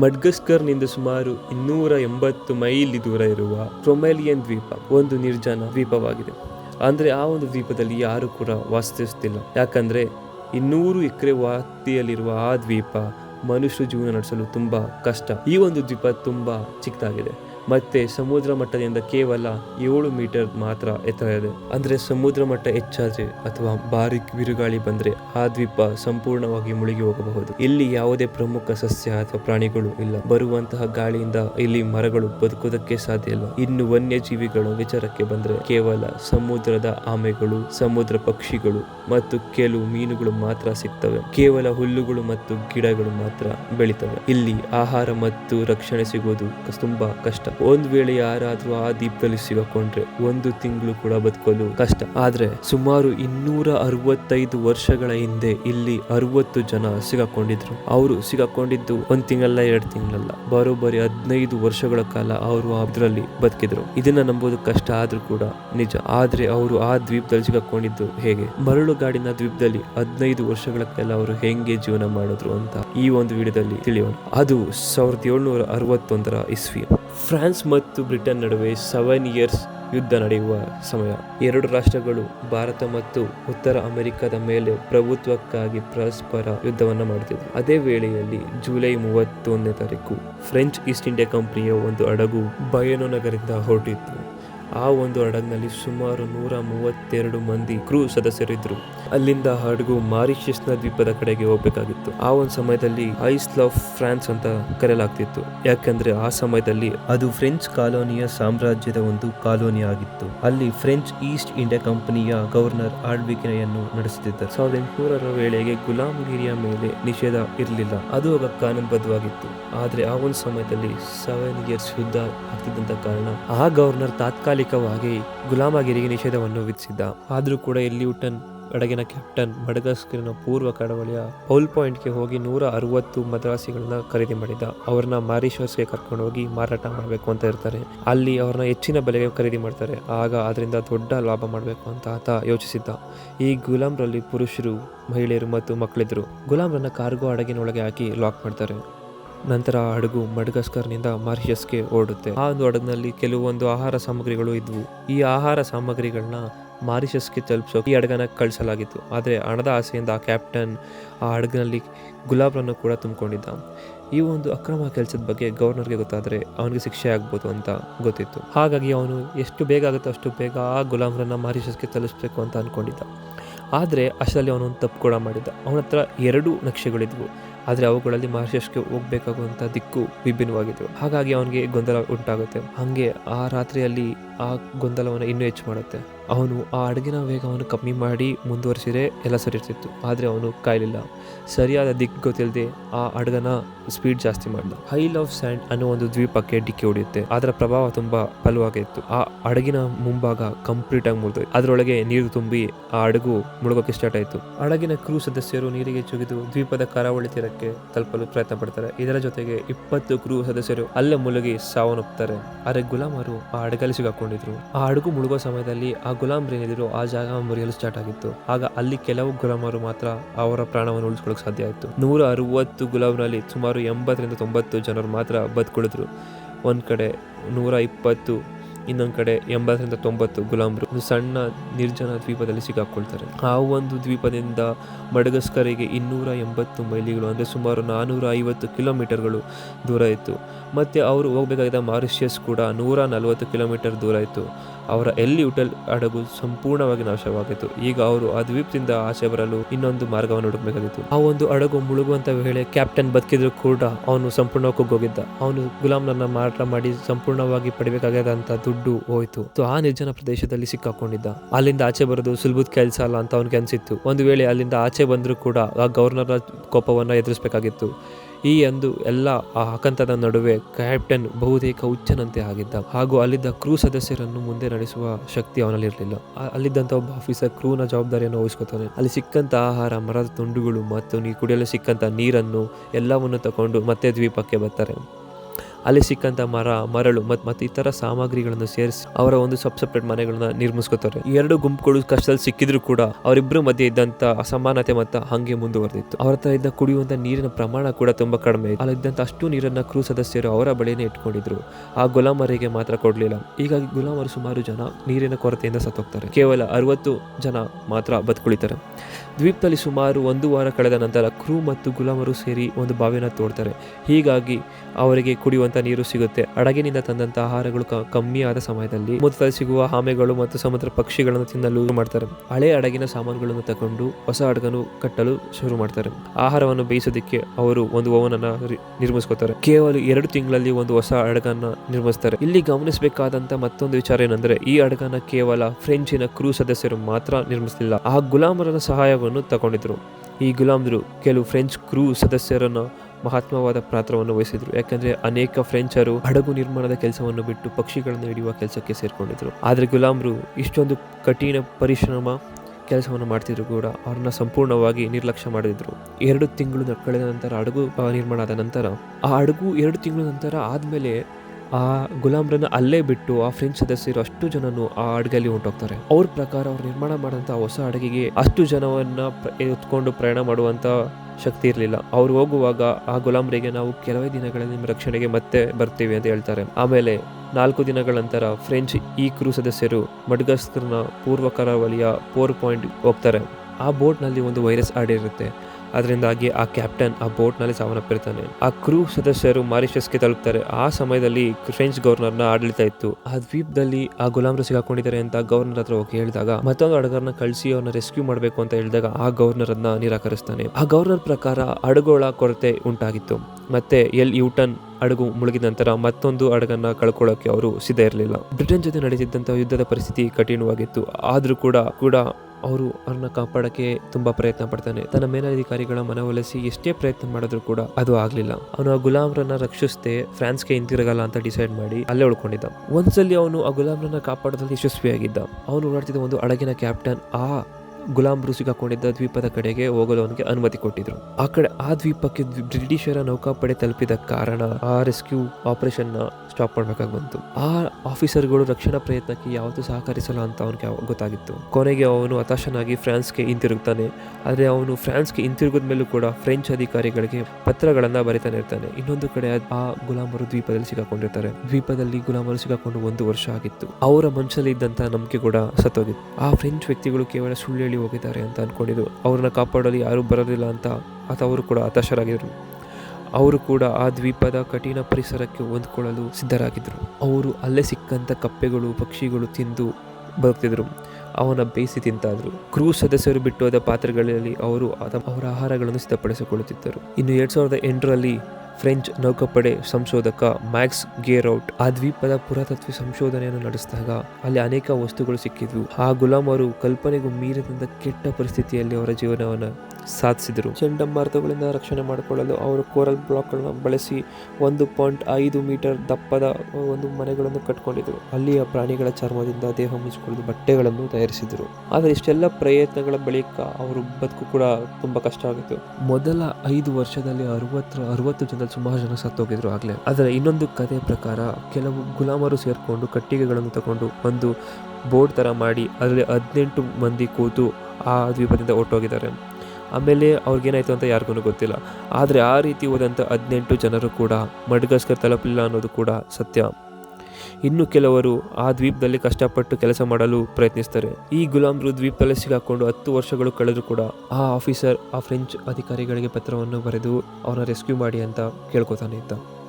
ಮಡ್ಗಸ್ಕರ್ನಿಂದ ಸುಮಾರು ಇನ್ನೂರ ಎಂಬತ್ತು ಮೈಲಿ ದೂರ ಇರುವ ಕ್ರೊಮೆಲಿಯನ್ ದ್ವೀಪ ಒಂದು ನಿರ್ಜನ ದ್ವೀಪವಾಗಿದೆ. ಅಂದರೆ ಆ ಒಂದು ದ್ವೀಪದಲ್ಲಿ ಯಾರು ಕೂಡ ವಾಸಿಸುತ್ತಿಲ್ಲ. ಯಾಕಂದ್ರೆ ಇನ್ನೂರು ಎಕರೆ ವ್ಯಾಪ್ತಿಯಲ್ಲಿರುವ ಆ ದ್ವೀಪ ಮನುಷ್ಯ ಜೀವನ ನಡೆಸಲು ತುಂಬಾ ಕಷ್ಟ. ಈ ಒಂದು ದ್ವೀಪ ತುಂಬಾ ಚಿಕ್ಕದಾಗಿದೆ. ಮತ್ತೆ ಸಮುದ್ರ ಮಟ್ಟದಿಂದ ಕೇವಲ ಏಳು ಮೀಟರ್ ಮಾತ್ರ ಎತ್ತರ ಇದೆ ಅಂದ್ರೆ ಸಮುದ್ರ ಮಟ್ಟ ಹೆಚ್ಚಾದ್ರೆ ಅಥವಾ ಭಾರಿ ಬಿರುಗಾಳಿ ಬಂದ್ರೆ ಆ ದ್ವೀಪ ಸಂಪೂರ್ಣವಾಗಿ ಮುಳುಗಿ ಹೋಗಬಹುದು. ಇಲ್ಲಿ ಯಾವುದೇ ಪ್ರಮುಖ ಸಸ್ಯ ಅಥವಾ ಪ್ರಾಣಿಗಳು ಇಲ್ಲ. ಬರುವಂತಹ ಗಾಳಿಯಿಂದ ಇಲ್ಲಿ ಮರಗಳು ಬದುಕುವುದಕ್ಕೆ ಸಾಧ್ಯ ಇಲ್ಲ. ಇನ್ನು ವನ್ಯಜೀವಿಗಳು ವಿಚಾರಕ್ಕೆ ಬಂದ್ರೆ ಕೇವಲ ಸಮುದ್ರದ ಆಮೆಗಳು, ಸಮುದ್ರ ಪಕ್ಷಿಗಳು ಮತ್ತು ಕೆಲವು ಮೀನುಗಳು ಮಾತ್ರ ಸಿಗ್ತವೆ. ಕೇವಲ ಹುಲ್ಲುಗಳು ಮತ್ತು ಗಿಡಗಳು ಮಾತ್ರ ಬೆಳಿತವೆ. ಇಲ್ಲಿ ಆಹಾರ ಮತ್ತು ರಕ್ಷಣೆ ಸಿಗುವುದು ತುಂಬಾ ಕಷ್ಟ. ಒಂದ್ ವೇಳೆ ಯಾರಾದ್ರೂ ಆ ದ್ವೀಪದಲ್ಲಿ ಸಿಗಕೊಂಡ್ರೆ ಒಂದು ತಿಂಗಳು ಕೂಡ ಬದುಕಲು ಕಷ್ಟ. ಆದ್ರೆ ಸುಮಾರು ಇನ್ನೂರ ಅರವತ್ತೈದು ವರ್ಷಗಳ ಹಿಂದೆ ಇಲ್ಲಿ ಅರವತ್ತು ಜನ ಸಿಗಕೊಂಡಿದ್ರು ಅವರು ಸಿಗಕೊಂಡಿದ್ದು ಒಂದ್ ತಿಂಗಳಲ್ಲ ಎರಡು ತಿಂಗಳಲ್ಲ ಬರೋಬ್ಬರಿ ಹದಿನೈದು ವರ್ಷಗಳ ಕಾಲ ಅವರು ಅದರಲ್ಲಿ ಬದುಕಿದ್ರು. ಇದನ್ನ ನಂಬೋದು ಕಷ್ಟ ಆದ್ರೂ ಕೂಡ ನಿಜ. ಆದ್ರೆ ಅವರು ಆ ದ್ವೀಪದಲ್ಲಿ ಸಿಗಾಕೊಂಡಿದ್ದು ಹೇಗೆ? ಮರಳುಗಾಡಿನ ದ್ವೀಪದಲ್ಲಿ ಹದಿನೈದು ವರ್ಷಗಳ ಕಾಲ ಅವರು ಹೆಂಗೆ ಜೀವನ ಮಾಡಿದ್ರು ಅಂತ ಈ ಒಂದು ವಿಡಿಯೋದಲ್ಲಿ ತಿಳಿಯೋಣ. ಅದು ಸಾವಿರದ ಏಳ್ನೂರ ಅರವತ್ತೊಂದರ ಇಸ್ವಿ ಫ್ರಾನ್ಸ್ ಮತ್ತು ಬ್ರಿಟನ್ ನಡುವೆ ಸೆವೆನ್ ಇಯರ್ಸ್ ಯುದ್ಧ ನಡೆಯುವ ಸಮಯ. ಎರಡು ರಾಷ್ಟ್ರಗಳು, ಭಾರತ ಮತ್ತು ಉತ್ತರ ಅಮೆರಿಕದ ಮೇಲೆ ಪ್ರಭುತ್ವಕ್ಕಾಗಿ ಪರಸ್ಪರ ಯುದ್ಧವನ್ನು ಮಾಡುತ್ತಿದ್ದರು ಅದೇ ವೇಳೆಯಲ್ಲಿ ಜುಲೈ ಮೂವತ್ತೊಂದನೇ ತಾರೀಕು, ಫ್ರೆಂಚ್ ಈಸ್ಟ್ ಇಂಡಿಯಾ ಕಂಪನಿಯ ಒಂದು ಹಡಗು ಬಯನೋ ನಗರದಿಂದ ಹೊರಟಿತ್ತು. ಆ ಒಂದು ಹಡಗಿನಲ್ಲಿ ಸುಮಾರು ನೂರ ಮೂವತ್ತೆರಡು ಮಂದಿ ಕ್ರೂ ಸದಸ್ಯರಿದ್ದರು. ಅಲ್ಲಿಂದ ಹಡಗು ಮಾರಿಷಸ್ನ ದ್ವೀಪದ ಕಡೆಗೆ ಹೋಗಬೇಕಾಗಿತ್ತು. ಆ ಒಂದು ಸಮಯದಲ್ಲಿ ಐಸ್ಲ್ ಆಫ್ ಫ್ರಾನ್ಸ್ ಅಂತ ಕರೆಯಲಾಗ್ತಿತ್ತು. ಯಾಕಂದ್ರೆ ಆ ಸಮಯದಲ್ಲಿ ಅದು ಫ್ರೆಂಚ್ ಕಾಲೋನಿಯ ಸಾಮ್ರಾಜ್ಯದ ಒಂದು ಕಾಲೋನಿ ಆಗಿತ್ತು. ಅಲ್ಲಿ ಫ್ರೆಂಚ್ ಈಸ್ಟ್ ಇಂಡಿಯಾ ಕಂಪನಿಯ ಗವರ್ನರ್ ಆಳ್ವಿಕೆಯನ್ನು ನಡೆಸುತ್ತಿದ್ದರು. ಸಾವಿರದ ಎಂಟುನೂರರ ವೇಳೆಗೆ ಗುಲಾಮಗಿರಿಯ ಮೇಲೆ ನಿಷೇಧ ಇರಲಿಲ್ಲ. ಅದು ಆಗ ಕಾನೂನುಬದ್ಧವಾಗಿತ್ತು. ಆದರೆ ಆ ಒಂದು ಸಮಯದಲ್ಲಿ ಸೆವೆನ್ ಇಯರ್ಸ್ ಯುದ್ಧ ಆಗ್ತಿದ್ದಂತ ಕಾರಣ ಆ ಗವರ್ನರ್ ತಾತ್ಕಾಲಿಕವಾಗಿ ಗುಲಾಮಗಿರಿಗೆ ನಿಷೇಧವನ್ನು ವಿಧಿಸಿದ್ದ. ಆದರೂ ಕೂಡ ಎಲ್ಲಿಯೂಟನ್ ಹಡಗಿನ ಕ್ಯಾಪ್ಟನ್ ಮಡಗಸ್ಕರಿನ ಪೂರ್ವ ಕರಾವಳಿಯ ಪೌಲ್ ಪಾಯಿಂಟ್ಗೆ ಹೋಗಿ ನೂರ ಅರವತ್ತು ಮದ್ರಾಸಿಗಳನ್ನ ಖರೀದಿ ಮಾಡಿದ್ದ ಅವ್ರನ್ನ ಮಾರಿಷಸ್ಗೆ ಕರ್ಕೊಂಡು ಹೋಗಿ ಮಾರಾಟ ಮಾಡಬೇಕು ಅಂತ ಇರ್ತಾರೆ. ಅಲ್ಲಿ ಅವ್ರನ್ನ ಹೆಚ್ಚಿನ ಬೆಲೆಗೆ ಖರೀದಿ ಮಾಡ್ತಾರೆ. ಆಗ ಅದರಿಂದ ದೊಡ್ಡ ಲಾಭ ಮಾಡಬೇಕು ಅಂತ ಆತ ಯೋಚಿಸಿದ್ದ. ಈ ಗುಲಾಮ್ರಲ್ಲಿ ಪುರುಷರು, ಮಹಿಳೆಯರು ಮತ್ತು ಮಕ್ಕಳಿದ್ರು. ಗುಲಾಮ್ರನ್ನ ಕಾರ್ಗೋ ಹಡಗಿನೊಳಗೆ ಹಾಕಿ ಲಾಕ್ ಮಾಡ್ತಾರೆ. ನಂತರ ಆ ಹಡಗು ಮಡ್ಗಸ್ಕರ್ನಿಂದ ಮಾರಿಷಸ್ಗೆ ಓಡುತ್ತೆ. ಆ ಒಂದು ಹಡಗಿನಲ್ಲಿ ಕೆಲವೊಂದು ಆಹಾರ ಸಾಮಗ್ರಿಗಳು ಇದ್ವು. ಈ ಆಹಾರ ಸಾಮಗ್ರಿಗಳನ್ನ ಮಾರಿಷಸ್ಗೆ ತಲುಪಿಸೋಕೆ ಈ ಹಡಗನ ಕಳಿಸಲಾಗಿತ್ತು. ಆದರೆ ಹಣದ ಆಸೆಯಿಂದ ಆ ಕ್ಯಾಪ್ಟನ್ ಆ ಹಡಗಿನಲ್ಲಿ ಗುಲಾಬ್ರನ್ನು ಕೂಡ ತುಂಬಿಕೊಂಡಿದ್ದ. ಈ ಒಂದು ಅಕ್ರಮ ಕೆಲಸದ ಬಗ್ಗೆ ಗವರ್ನರ್ಗೆ ಗೊತ್ತಾದರೆ ಅವನಿಗೆ ಶಿಕ್ಷೆ ಆಗ್ಬೋದು ಅಂತ ಗೊತ್ತಿತ್ತು. ಹಾಗಾಗಿ ಅವನು ಎಷ್ಟು ಬೇಗ ಆಗುತ್ತೋ ಅಷ್ಟು ಬೇಗ ಆ ಗುಲಾಮ್ರನ್ನ ಮಾರಿಷಸ್ಗೆ ತಲುಪಿಸ್ಬೇಕು ಅಂತ ಅಂದ್ಕೊಂಡಿದ್ದ ಆದರೆ ಅಷ್ಟರಲ್ಲಿ ಅವನೊಂದು ತಪ್ಪು ಕೂಡ ಮಾಡಿದ್ದ. ಅವನ ಹತ್ರ ಎರಡು ನಕ್ಷೆಗಳಿದ್ವು. ಆದರೆ ಅವುಗಳಲ್ಲಿ ಮಾರಿಷಸ್ಗೆ ಹೋಗ್ಬೇಕಾಗುವಂಥ ದಿಕ್ಕು ವಿಭಿನ್ನವಾಗಿದ್ದವು ಹಾಗಾಗಿ ಅವನಿಗೆ ಗೊಂದಲ ಉಂಟಾಗುತ್ತೆ. ಹಾಗೆ ಆ ರಾತ್ರಿಯಲ್ಲಿ ಆ ಗೊಂದಲವನ್ನು ಇನ್ನೂ ಹೆಚ್ಚು ಮಾಡುತ್ತೆ. ಅವನು ಆ ಹಡಗಿನ ವೇಗವನ್ನು ಕಮ್ಮಿ ಮಾಡಿ ಮುಂದುವರಿಸಿದರೆ ಎಲ್ಲ ಸರಿ ಇರ್ತಿತ್ತು. ಆದರೆ ಅವನು ಕಾಯಲಿಲ್ಲ. ಸರಿಯಾದ ದಿಕ್ಕು ಗೊತ್ತಿಲ್ಲದೆ ಆ ಹಡಗನ ಸ್ಪೀಡ್ ಜಾಸ್ತಿ ಮಾಡಿದ. ಹೈ ಲವ್ ಸ್ಯಾಂಡ್ ಅನ್ನೋ ಒಂದು ದ್ವೀಪಕ್ಕೆ ಡಿಕ್ಕಿ ಹೊಡೆಯುತ್ತೆ. ಅದರ ಪ್ರಭಾವ ತುಂಬಾ ಬಲವಾಗಿತ್ತು. ಆ ಹಡಗಿನ ಮುಂಭಾಗ ಕಂಪ್ಲೀಟ್ ಆಗಿ ಮುರಿದೋಯ್ತು ಅದರೊಳಗೆ ನೀರು ತುಂಬಿ ಆ ಹಡಗು ಮುಳುಗೋಕೆ ಸ್ಟಾರ್ಟ್ ಆಯಿತು. ಹಡಗಿನ ಕ್ರೂ ಸದಸ್ಯರು ನೀರಿಗೆ ಚುಗಿದು ದ್ವೀಪದ ಕರಾವಳಿ ತೀರಕ್ಕೆ ತಲುಪಲು ಪ್ರಯತ್ನ ಪಡ್ತಾರೆ. ಇದರ ಜೊತೆಗೆ ಇಪ್ಪತ್ತು ಕ್ರೂ ಸದಸ್ಯರು ಅಲ್ಲೇ ಮುಳುಗಿ ಸಾವನ್ನಪ್ಪುತ್ತಾರೆ ಆದರೆ ಗುಲಾಮರು ಆ ಹಡಗಲ್ಲಿ ಸಿಗಾಕೊಂಡಿದ್ರು. ಆ ಹಡಗು ಮುಳುಗೋ ಸಮಯದಲ್ಲಿ ಆ ಗುಲಾಮರು ಏನಿದ್ರು ಆ ಜಾಗ ಮುರಿಯಲು ಸ್ಟಾರ್ಟ್ ಆಗಿತ್ತು. ಆಗ ಅಲ್ಲಿ ಕೆಲವು ಗುಲಾಮರು ಮಾತ್ರ ಅವರ ಪ್ರಾಣವನ್ನು ಉಳಿಸ್ಕೊಳ್ಳೋಕೆ ಸಾಧ್ಯ ಆಯಿತು. ನೂರ ಅರವತ್ತು ಗುಲಾಮ್ನಲ್ಲಿ ಸುಮಾರು ಎಂಬತ್ತರಿಂದ ತೊಂಬತ್ತು ಜನರು ಮಾತ್ರ ಬದುಕುಳಿದ್ರು. ಒಂದು ಕಡೆ ನೂರ ಇಪ್ಪತ್ತು ಇನ್ನೊಂದ್ ಕಡೆ ಎಂಬತ್ತರಿಂದ ತೊಂಬತ್ತು ಗುಲಾಮರು ಸಣ್ಣ ನಿರ್ಜನ ದ್ವೀಪದಲ್ಲಿ ಸಿಗಾಕೊಳ್ತಾರೆ ಆ ಒಂದು ದ್ವೀಪದಿಂದ ಮಡಗಸ್ಕರಿಗೆ ಇನ್ನೂರ ಎಂಬತ್ತು ಮೈಲಿಗಳು, ಅಂದರೆ ಸುಮಾರು ನಾನೂರ ಐವತ್ತು ಕಿಲೋಮೀಟರ್ಗಳು ದೂರ ಇತ್ತು. ಮತ್ತು ಅವರು ಹೋಗಬೇಕಾಗಿದ್ದ ಮಾರಿಷಿಯಸ್ ಕೂಡ ನೂರ ನಲವತ್ತು ಕಿಲೋಮೀಟರ್ ದೂರ ಇತ್ತು. ಅವರ ಎಲ್ಲಿ ಹುಟಲ್ ಹಡಗು ಸಂಪೂರ್ಣವಾಗಿ ನಾಶವಾಗಿತ್ತು ಈಗ ಅವರು ಆ ದ್ವೀಪದಿಂದ ಆಚೆ ಬರಲು ಇನ್ನೊಂದು ಮಾರ್ಗವನ್ನು ಹುಡುಕಬೇಕಾಗಿತ್ತು. ಆ ಒಂದು ಹಡಗು ಮುಳುಗುವಂತ ವೇಳೆ ಕ್ಯಾಪ್ಟನ್ ಬದುಕಿದ್ರು ಕೂಡ ಅವನು ಸಂಪೂರ್ಣ ಕುಗ್ಗೋಗಿದ್ದ ಅವನು ಗುಲಾಮ್ನನ್ನ ಮಾರಾಟ ಮಾಡಿ ಸಂಪೂರ್ಣವಾಗಿ ಪಡಿಬೇಕಾದಂತ ದುಡ್ಡು ಹೋಯ್ತು. ಆ ನಿರ್ಜನ ಪ್ರದೇಶದಲ್ಲಿ ಸಿಕ್ಕಾಕೊಂಡಿದ್ದ. ಅಲ್ಲಿಂದ ಆಚೆ ಬರೋದು ಸುಲಭದ ಕೆಲಸ ಅಲ್ಲ ಅಂತ ಅವನಿಗೆ ಅನ್ಸಿತ್ತು. ಒಂದು ವೇಳೆ ಅಲ್ಲಿಂದ ಆಚೆ ಬಂದರೂ ಕೂಡ ಆ ಗವರ್ನರ್ ಕೋಪವನ್ನು ಎದುರಿಸಬೇಕಾಗಿತ್ತು. ಈ ಎಂದು ಎಲ್ಲ ಆ ಹಕಂತದ ನಡುವೆ ಕ್ಯಾಪ್ಟನ್ ಬಹುತೇಕ ಹುಚ್ಚನಂತೆ ಆಗಿದ್ದ. ಹಾಗೂ ಅಲ್ಲಿದ್ದ ಕ್ರೂ ಸದಸ್ಯರನ್ನು ಮುಂದೆ ನಡೆಸುವ ಶಕ್ತಿ ಅವನಲ್ಲಿರಲಿಲ್ಲ. ಅಲ್ಲಿದ್ದಂಥ ಒಬ್ಬ ಆಫೀಸರ್ ಕ್ರೂನ ಜವಾಬ್ದಾರಿಯನ್ನು ವಹಿಸ್ಕೊತಾನೆ. ಅಲ್ಲಿ ಸಿಕ್ಕಂತ ಆಹಾರ, ಮರದ ತುಂಡುಗಳು ಮತ್ತು ನೀ ಕುಡಿಯಲು ಸಿಕ್ಕಂತ ನೀರನ್ನು ಎಲ್ಲವನ್ನು ತಗೊಂಡು ಮತ್ತೆ ದ್ವೀಪಕ್ಕೆ ಬರ್ತಾರೆ. ಅಲ್ಲಿ ಸಿಕ್ಕಂಥ ಮರ, ಮರಳು ಮತ್ತು ಮತ್ತು ಇತರ ಸಾಮಗ್ರಿಗಳನ್ನು ಸೇರಿಸಿ ಅವರ ಒಂದು ಸಬ್ ಸಪ್ರೇಟ್ ಮನೆಗಳನ್ನ ನಿರ್ಮಿಸ್ಕೋತಾರೆ. ಎರಡು ಗುಂಪುಗಳು ಕಷ್ಟದಲ್ಲಿ ಸಿಕ್ಕಿದ್ರು ಕೂಡ ಅವರಿಬ್ಬರ ಮಧ್ಯೆ ಇದ್ದಂತ ಅಸಮಾನತೆ ಮತ್ತು ಹಂಗೆ ಮುಂದುವರೆದಿತ್ತು. ಅವರ ಹತ್ರ ಇದ್ದ ಕುಡಿಯುವಂತ ನೀರಿನ ಪ್ರಮಾಣ ಕೂಡ ತುಂಬಾ ಕಡಿಮೆ ಇತ್ತು. ಅಲ್ಲಿದ್ದಂತ ಅಷ್ಟು ನೀರನ್ನ ಕ್ರೂ ಸದಸ್ಯರು ಅವರ ಬಳಿನೇ ಇಟ್ಕೊಂಡಿದ್ರು. ಆ ಗುಲಾಮರಿಗೆ ಮಾತ್ರ ಕೊಡ್ಲಿಲ್ಲ. ಹೀಗಾಗಿ ಗುಲಾಮರು ಸುಮಾರು ಜನ ನೀರಿನ ಕೊರತೆಯಿಂದ ಸತ್ತೋಗ್ತಾರೆ. ಕೇವಲ ಅರವತ್ತು ಜನ ಮಾತ್ರ ಬದುಕುಳಿತಾರೆ. ದ್ವೀಪದಲ್ಲಿ ಸುಮಾರು ಒಂದು ವಾರ ಕಳೆದ ನಂತರ ಕ್ರೂ ಮತ್ತು ಗುಲಾಮರು ಸೇರಿ ಒಂದು ಬಾವಿನ ತೋಡ್ತಾರೆ. ಹೀಗಾಗಿ ಅವರಿಗೆ ಕುಡಿಯುವಂಥ ನೀರು ಸಿಗುತ್ತೆ. ಹಡಗಿನಿಂದ ತಂದಂಥ ಆಹಾರಗಳು ಕಮ್ಮಿಯಾದ ಸಮಯದಲ್ಲಿ ಸಮುದ್ರದಲ್ಲಿ ಸಿಗುವ ಆಮೆಗಳು ಮತ್ತು ಸಮುದ್ರ ಪಕ್ಷಿಗಳನ್ನು ತಿನ್ನಲು ಮಾಡ್ತಾರೆ. ಹಳೆ ಹಡಗಿನ ಸಾಮಾನುಗಳನ್ನು ತಗೊಂಡು ಹೊಸ ಹಡಗನ್ನು ಕಟ್ಟಲು ಶುರು ಮಾಡ್ತಾರೆ. ಆಹಾರವನ್ನು ಬೇಯಿಸೋದಕ್ಕೆ ಅವರು ಒಂದು ಓವನನ್ನು ನಿರ್ಮಿಸ್ಕೋತಾರೆ ಕೇವಲ ಎರಡು ತಿಂಗಳಲ್ಲಿ ಒಂದು ಹೊಸ ಹಡಗನ್ನ ನಿರ್ಮಿಸ್ತಾರೆ. ಇಲ್ಲಿ ಗಮನಿಸಬೇಕಾದಂತ ಮತ್ತೊಂದು ವಿಚಾರ ಏನಂದ್ರೆ, ಈ ಹಡಗನ್ನ ಕೇವಲ ಫ್ರೆಂಚಿನ ಕ್ರೂ ಸದಸ್ಯರು ಮಾತ್ರ ನಿರ್ಮಿಸಲಿಲ್ಲ. ಆ ಗುಲಾಮರ ಸಹಾಯವನ್ನು ತಗೊಂಡಿದ್ರು. ಈ ಗುಲಾಮರು ಕೆಲವು ಫ್ರೆಂಚ್ ಕ್ರೂ ಸದಸ್ಯರನ್ನು ಮಹಾತ್ಮವಾದ ಪಾತ್ರವನ್ನು ವಹಿಸಿದ್ರು. ಯಾಕಂದ್ರೆ ಅನೇಕ ಫ್ರೆಂಚರು ಹಡಗು ನಿರ್ಮಾಣದ ಕೆಲಸವನ್ನು ಬಿಟ್ಟು ಪಕ್ಷಿಗಳನ್ನು ಹಿಡಿಯುವ ಕೆಲಸಕ್ಕೆ ಸೇರಿಕೊಂಡಿದ್ದರು ಆದರೆ ಗುಲಾಮರು ಇಷ್ಟೊಂದು ಕಠಿಣ ಪರಿಶ್ರಮ ಕೆಲಸವನ್ನು ಮಾಡ್ತಿದ್ರು ಕೂಡ. ಅವ್ರನ್ನ ಸಂಪೂರ್ಣವಾಗಿ ನಿರ್ಲಕ್ಷ್ಯ ಮಾಡಿದ್ರು. ಎರಡು ತಿಂಗಳು ಕಳೆದ ನಂತರ ಹಡಗು ನಿರ್ಮಾಣ ಆದ ನಂತರ ಆ ಹಡಗು ಎರಡು ತಿಂಗಳ ನಂತರ ಆದ್ಮೇಲೆ ಆ ಗುಲಾಮ್ರನ್ನ ಅಲ್ಲೇ ಬಿಟ್ಟು ಆ ಫ್ರೆಂಚ್ ಸದಸ್ಯರು ಅಷ್ಟು ಜನನು ಆ ಅಡುಗೆಯಲ್ಲಿ ಹೊಂಟೋಗ್ತಾರೆ ಅವ್ರ ಪ್ರಕಾರ ಅವ್ರು ನಿರ್ಮಾಣ ಮಾಡೋಂಥ ಹೊಸ ಅಡುಗೆಗೆ ಅಷ್ಟು ಜನವನ್ನ ಎತ್ಕೊಂಡು ಪ್ರಯಾಣ ಮಾಡುವಂತ ಶಕ್ತಿ ಇರಲಿಲ್ಲ. ಅವ್ರು ಹೋಗುವಾಗ ಆ ಗುಲಾಮ್ರಿಗೆ ನಾವು ಕೆಲವೇ ದಿನಗಳಲ್ಲಿ ನಿಮ್ಮ ರಕ್ಷಣೆಗೆ ಮತ್ತೆ ಬರ್ತೀವಿ ಅಂತ ಹೇಳ್ತಾರೆ. ಆಮೇಲೆ ನಾಲ್ಕು ದಿನಗಳ ನಂತರ ಫ್ರೆಂಚ್ ಈ ಕ್ರೂ ಸದಸ್ಯರು ಮಡ್ಗಸ್ಕರ್ನ ಪೂರ್ವ ಕರಾವಳಿಯ ಪೋರ್ ಪಾಯಿಂಟ್ ಹೋಗ್ತಾರೆ. ಆ ಬೋಟ್ನಲ್ಲಿ ಒಂದು ವೈರಸ್ ಹರಡಿರುತ್ತೆ ಅದರಿಂದಾಗಿ ಆ ಕ್ಯಾಪ್ಟನ್ ಆ ಬೋಟ್ನಲ್ಲಿ ಸಾವನ್ನಪ್ಪಿರ್ತಾನೆ. ಆ ಕ್ರೂ ಸದಸ್ಯರು ಮಾರಿಷಸ್ಗೆ ತಲುಪ್ತಾರೆ. ಆ ಸಮಯದಲ್ಲಿ ಫ್ರೆಂಚ್ ಗವರ್ನರ್ನ ಆಡಳಿತ ಇತ್ತು. ಆ ದ್ವೀಪದಲ್ಲಿ ಆ ಗುಲಾಮರು ಸಿಗಾಕೊಂಡಿದ್ದಾರೆ ಅಂತ ಗವರ್ನರ್ ಹತ್ರ ಹೋಗಿ ಹೇಳಿದಾಗ, ಮತ್ತೊಂದು ಹಡಗರ್ನ ಕಳಿಸಿ ಅವ್ರನ್ನ ರೆಸ್ಕ್ಯೂ ಮಾಡಬೇಕು ಅಂತ ಹೇಳಿದಾಗ ಆ ಗವರ್ನರ್ ಅನ್ನ ನಿರಾಕರಿಸ್ತಾನೆ. ಆ ಗವರ್ನರ್ ಪ್ರಕಾರ ಹಡಗುಗಳ ಕೊರತೆ ಉಂಟಾಗಿತ್ತು. ಮತ್ತೆ ಎಲ್ ಯೂಟನ್ ಹಡಗು ಮುಳುಗಿದ ನಂತರ ಮತ್ತೊಂದು ಹಡಗನ್ನ ಕಳ್ಕೊಳ್ಳೋಕೆ ಅವರು ಸಿದ್ಧ ಇರಲಿಲ್ಲ. ಬ್ರಿಟನ್ ಜೊತೆ ನಡೆದಿದ್ದಂಥ ಯುದ್ಧದ ಪರಿಸ್ಥಿತಿ ಕಠಿಣವಾಗಿತ್ತು. ಆದರೂ ಕೂಡ ಕೂಡ ಅವರು ಅವ್ರನ್ನ ಕಾಪಾಡಕ್ಕೆ ತುಂಬಾ ಪ್ರಯತ್ನ ಪಡ್ತಾನೆ. ತನ್ನ ಮೇಲಧಿಕಾರಿಗಳ ಮನವೊಲಿಸಿ ಎಷ್ಟೇ ಪ್ರಯತ್ನ ಮಾಡಿದ್ರು ಕೂಡ ಅದು ಆಗ್ಲಿಲ್ಲ. ಅವನು ಆ ಗುಲಾಮ್ರನ್ನ ರಕ್ಷಿಸದೆ ಫ್ರಾನ್ಸ್ಗೆ ಹಿಂತಿರುಗಲ್ಲ ಅಂತ ಡಿಸೈಡ್ ಮಾಡಿ ಅಲ್ಲೇ ಉಳ್ಕೊಂಡಿದ್ದ. ಒಂದ್ಸಲಿ ಅವನು ಆ ಗುಲಾಮ್ರನ್ನ ಕಾಪಾಡೋದ್ರಲ್ಲಿ ಯಶಸ್ವಿಯಾಗಿದ್ದ. ಅವನು ಓಡಾಡ್ತಿದ್ದ ಒಂದು ಅಡಗಿನ ಕ್ಯಾಪ್ಟನ್ ಆ ಗುಲಾಮ್ರು ಸಿಗಾಕೊಂಡಿದ್ದ ದ್ವೀಪದ ಕಡೆಗೆ ಹೋಗಲು ಅವನಿಗೆ ಅನುಮತಿ ಕೊಟ್ಟಿದ್ರು. ಆ ಕಡೆ ಆ ದ್ವೀಪಕ್ಕೆ ಬ್ರಿಟಿಷರ ನೌಕಾಪಡೆ ತಲುಪಿದ ಕಾರಣ ಆ ರೆಸ್ಕ್ಯೂ ಆಪರೇಷನ್ನ ಸ್ಟಾಪ್ ಬಂತು. ಆ ಆಫೀಸರ್ಗಳು ರಕ್ಷಣಾ ಪ್ರಯತ್ನಕ್ಕೆ ಯಾವತ್ತೂ ಸಹಕರಿಸಲ್ಲ ಅಂತ ಅವನಿಗೆ ಗೊತ್ತಾಗಿತ್ತು. ಕೊನೆಗೆ ಅವನು ಹತಾಶನಾಗಿ ಫ್ರಾನ್ಸ್ಗೆ ಹಿಂತಿರುಗ್ತಾನೆ. ಆದರೆ ಅವನು ಫ್ರಾನ್ಸ್ಗೆ ಹಿಂತಿರುಗಿದ ಮೇಲೂ ಕೂಡ ಫ್ರೆಂಚ್ ಅಧಿಕಾರಿಗಳಿಗೆ ಪತ್ರಗಳನ್ನ ಬರಿತಾನೆ ಇರ್ತಾನೆ. ಇನ್ನೊಂದು ಕಡೆ ಆ ಗುಲಾಮರು ದ್ವೀಪದಲ್ಲಿ ಸಿಗಾಕೊಂಡಿರ್ತಾರೆ ದ್ವೀಪದಲ್ಲಿ ಗುಲಾಮರು ಸಿಗಾಕೊಂಡು ಒಂದು ವರ್ಷ ಆಗಿತ್ತು. ಅವರ ಮನಸ್ಸಲ್ಲಿ ಇದ್ದಂತ ನಂಬಿಕೆ ಕೂಡ ಸತ್ತೋಗಿತ್ತು. ಆ ಫ್ರೆಂಚ್ ವ್ಯಕ್ತಿಗಳು ಕೇವಲ ಸುಳ್ಳು ಹೇಳಿ ಹೋಗಿದ್ದಾರೆ ಅಂತ ಅನ್ಕೊಂಡಿದ್ರು. ಅವ್ರನ್ನ ಕಾಪಾಡಲು ಯಾರು ಬರೋದಿಲ್ಲ ಅಂತ ಅಥವಾ ಅವರು ಕೂಡ ಹತಾಶರಾಗಿದ್ರು. ಅವರು ಕೂಡ ಆ ದ್ವೀಪದ ಕಠಿಣ ಪರಿಸರಕ್ಕೆ ಹೊಂದ್ಕೊಳ್ಳಲು ಸಿದ್ಧರಾಗಿದ್ದರು. ಅವರು ಅಲ್ಲೇ ಸಿಕ್ಕಂಥ ಕಪ್ಪೆಗಳು, ಪಕ್ಷಿಗಳು ತಿಂದು ಬದುಕ್ತಿದ್ರು. ಅವನ ಬೇಯಿಸಿ ತಿಂತಾದ್ರು. ಕ್ರೂ ಸದಸ್ಯರು ಬಿಟ್ಟು ಹೋದ ಪಾತ್ರೆಗಳಲ್ಲಿ ಅವರು ಅವರ ಆಹಾರಗಳನ್ನು ಸಿದ್ಧಪಡಿಸಿಕೊಳ್ಳುತ್ತಿದ್ದರು. ಇನ್ನು ಎರಡ್ ಸಾವಿರದ ಎಂಟರಲ್ಲಿ ಫ್ರೆಂಚ್ ನೌಕಾಪಡೆ ಸಂಶೋಧಕ ಮ್ಯಾಕ್ಸ್ ಗೇರೌಟ್ ಆ ದ್ವೀಪದ ಪುರಾತತ್ವ ಸಂಶೋಧನೆಯನ್ನು ನಡೆಸಿದಾಗ ಅಲ್ಲಿ ಅನೇಕ ವಸ್ತುಗಳು ಸಿಕ್ಕಿದ್ವು. ಆ ಗುಲಾಮರು ಕಲ್ಪನೆಗೂ ಮೀರಿದಂತ ಕೆಟ್ಟ ಪರಿಸ್ಥಿತಿಯಲ್ಲಿ ಅವರ ಜೀವನವನ್ನು ಸಾಧಿಸಿದರು. ಚಂಡಮಾರುತಗಳಿಂದ ರಕ್ಷಣೆ ಮಾಡಿಕೊಳ್ಳಲು ಅವರು ಕೋರಲ್ ಬ್ಲಾಕ್ಗಳನ್ನು ಬಳಸಿ ಒಂದು ಪಾಯಿಂಟ್ ಐದು ಮೀಟರ್ ದಪ್ಪದ ಒಂದು ಮನೆಗಳನ್ನು ಕಟ್ಕೊಂಡಿದ್ರು ಅಲ್ಲಿಯ ಪ್ರಾಣಿಗಳ ಚರ್ಮದಿಂದ ದೇಹ ಮುಚ್ಚಿಕೊಳ್ಳಲು ಬಟ್ಟೆಗಳನ್ನು ತಯಾರಿಸಿದರು ಆದರೆ ಇಷ್ಟೆಲ್ಲ ಪ್ರಯತ್ನಗಳ ಬಳಿಕ ಅವರು ಬದುಕು ಕೂಡ ತುಂಬ ಕಷ್ಟ ಆಗಿತ್ತು. ಮೊದಲ ಐದು ವರ್ಷದಲ್ಲಿ ಅರವತ್ತು ಅರವತ್ತು ಜನ ಸುಮಾರು ಜನ ಸತ್ತೋಗಿದ್ರು ಆಗಲೇ. ಆದರೆ ಇನ್ನೊಂದು ಕಥೆ ಪ್ರಕಾರ ಕೆಲವು ಗುಲಾಮರು ಸೇರಿಕೊಂಡು ಕಟ್ಟಿಗೆಗಳನ್ನು ತಗೊಂಡು ಒಂದು ಬೋರ್ಡ್ ಥರ ಮಾಡಿ, ಅದರಲ್ಲಿ ಹದಿನೆಂಟು ಮಂದಿ ಕೂತು ಆ ದ್ವೀಪದಿಂದ ಹೊರಟೋಗಿದ್ದಾರೆ ಆಮೇಲೆ ಅವ್ರಿಗೇನಾಯಿತು ಅಂತ ಯಾರಿಗೂ ಗೊತ್ತಿಲ್ಲ. ಆದರೆ ಆ ರೀತಿ ಹೋದಂಥ ಹದಿನೆಂಟು ಜನರು ಕೂಡ, ಮಡ್ಗಸ್ಕರ್ ತಲುಪಲಿಲ್ಲ ಅನ್ನೋದು ಕೂಡ ಸತ್ಯ. ಇನ್ನು ಕೆಲವರು ಆ ದ್ವೀಪದಲ್ಲಿ ಕಷ್ಟಪಟ್ಟು ಕೆಲಸ ಮಾಡಲು ಪ್ರಯತ್ನಿಸ್ತಾರೆ. ಈ ಗುಲಾಮ್ರು ದ್ವೀಪದಲ್ಲಿ ಸಿಗಾಕೊಂಡು ಹತ್ತು ವರ್ಷಗಳು ಕಳೆದರೂ ಕೂಡ, ಆ ಆಫೀಸರ್, ಆ ಫ್ರೆಂಚ್ ಅಧಿಕಾರಿಗಳಿಗೆ ಪತ್ರವನ್ನು ಬರೆದು ಅವನ ರೆಸ್ಕ್ಯೂ ಮಾಡಿ ಅಂತ ಕೇಳ್ಕೊತಾನೆ ಇದ್ದ.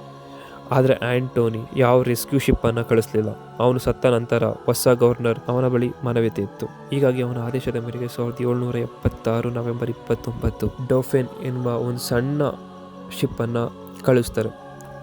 ಆದರೆ ಆಂಟೋನಿ ಯಾವ ರೆಸ್ಕ್ಯೂ ಶಿಪ್ ಅನ್ನು ಕಳಿಸ್ಲಿಲ್ಲ. ಅವನು ಸತ್ತ ನಂತರ ಹೊಸ ಗವರ್ನರ್ ಅವನ ಬಳಿ ಮನವಿತೆ ಇತ್ತು. ಹೀಗಾಗಿ ಅವನ ಆದೇಶದ ಮೇರೆಗೆ ಸಾವಿರದ ಏಳ್ನೂರ ಎಪ್ಪತ್ತಾರು ನವೆಂಬರ್ ಇಪ್ಪತ್ತೊಂಬತ್ತು ಡೋಫೆನ್ ಎನ್ನುವ ಒಂದು ಸಣ್ಣ ಶಿಪ್ಪನ್ನು ಕಳಿಸ್ತಾರೆ.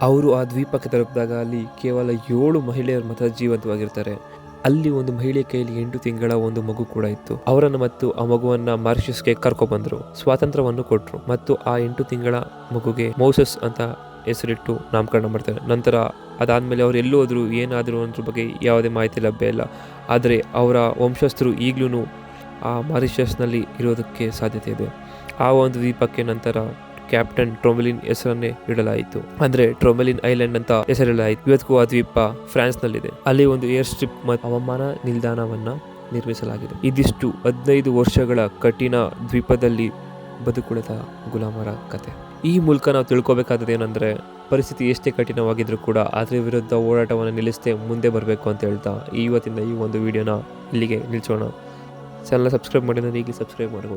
ಅವರು ಆ ದ್ವೀಪಕ್ಕೆ ತಲುಪಿದಾಗ ಅಲ್ಲಿ ಕೇವಲ ಏಳು ಮಹಿಳೆಯರು ಮಾತ್ರ ಜೀವಂತವಾಗಿರ್ತಾರೆ. ಅಲ್ಲಿ ಒಂದು ಮಹಿಳೆ ಕೈಯಲ್ಲಿ ಎಂಟು ತಿಂಗಳ ಒಂದು ಮಗು ಕೂಡ ಇತ್ತು. ಅವರನ್ನು ಮತ್ತು ಆ ಮಗುವನ್ನ ಮಾರಿಷಸ್ಗೆ ಬಂದರು ಸ್ವಾತಂತ್ರ್ಯವನ್ನು ಕೊಟ್ಟರು ಮತ್ತು ಆ ಎಂಟು ತಿಂಗಳ ಮಗುಗೆ ಮೌಸಸ್ ಅಂತ ಹೆಸರಿಟ್ಟು ನಾಮಕರಣ ಮಾಡ್ತಾರೆ. ನಂತರ ಅದಾದಮೇಲೆ ಅವ್ರು ಎಲ್ಲೂ ಹೋದ್ರು, ಏನಾದರೂ ಅನ್ನೋದ್ರ ಬಗ್ಗೆ ಯಾವುದೇ ಮಾಹಿತಿ ಲಭ್ಯ ಇಲ್ಲ. ಆದರೆ ಅವರ ವಂಶಸ್ಥರು ಈಗಲೂ ಆ ಮಾರಿಷಸ್ನಲ್ಲಿ ಇರೋದಕ್ಕೆ ಸಾಧ್ಯತೆ ಇದೆ. ಆ ಒಂದು ದ್ವೀಪಕ್ಕೆ ನಂತರ ಕ್ಯಾಪ್ಟನ್ ಟ್ರೊಮೆಲಿನ್ ಹೆಸರನ್ನೇ ಇಡಲಾಯಿತು. ಅಂದ್ರೆ ಟ್ರೊಮೆಲಿನ್ ಐಲ್ಯಾಂಡ್ ಅಂತ ಹೆಸರಿಡಲಾಯಿತು. ಇವತ್ತಿಗೂ ಆ ದ್ವೀಪ ಫ್ರಾನ್ಸ್ ನಲ್ಲಿದೆ ಅಲ್ಲಿ ಒಂದು ಏರ್ ಸ್ಟ್ರಿಪ್ ಮತ್ತು ಹವಾಮಾನ ನಿಲ್ದಾಣವನ್ನು ನಿರ್ಮಿಸಲಾಗಿದೆ. ಇದಿಷ್ಟು ಹದಿನೈದು ವರ್ಷಗಳ ಕಠಿಣ ದ್ವೀಪದಲ್ಲಿ ಬದುಕುಳಿದ ಗುಲಾಮರ ಕತೆ. ಈ ಮೂಲಕ ನಾವು ತಿಳ್ಕೊಬೇಕಾದದ್ದು ಏನಂದರೆ, ಪರಿಸ್ಥಿತಿ ಎಷ್ಟೇ ಕಠಿಣವಾಗಿದ್ದರೂ ಕೂಡ ಅದರ ವಿರುದ್ಧ ಹೋರಾಟವನ್ನು ನಿಲ್ಲಿಸದೆ ಮುಂದೆ ಬರಬೇಕು ಅಂತ ಹೇಳ್ತಾ ಇವತ್ತಿಂದ ಈ ಒಂದು ವಿಡಿಯೋನ ಇಲ್ಲಿಗೆ ನಿಲ್ಸೋಣ. ಚಾನಲ್ ಸಬ್ಸ್ಕ್ರೈಬ್ ಮಾಡಿ ಈಗಲೇ ಸಬ್ಸ್ಕ್ರೈಬ್ ಮಾಡ್ಕೊಳ್ಳಿ.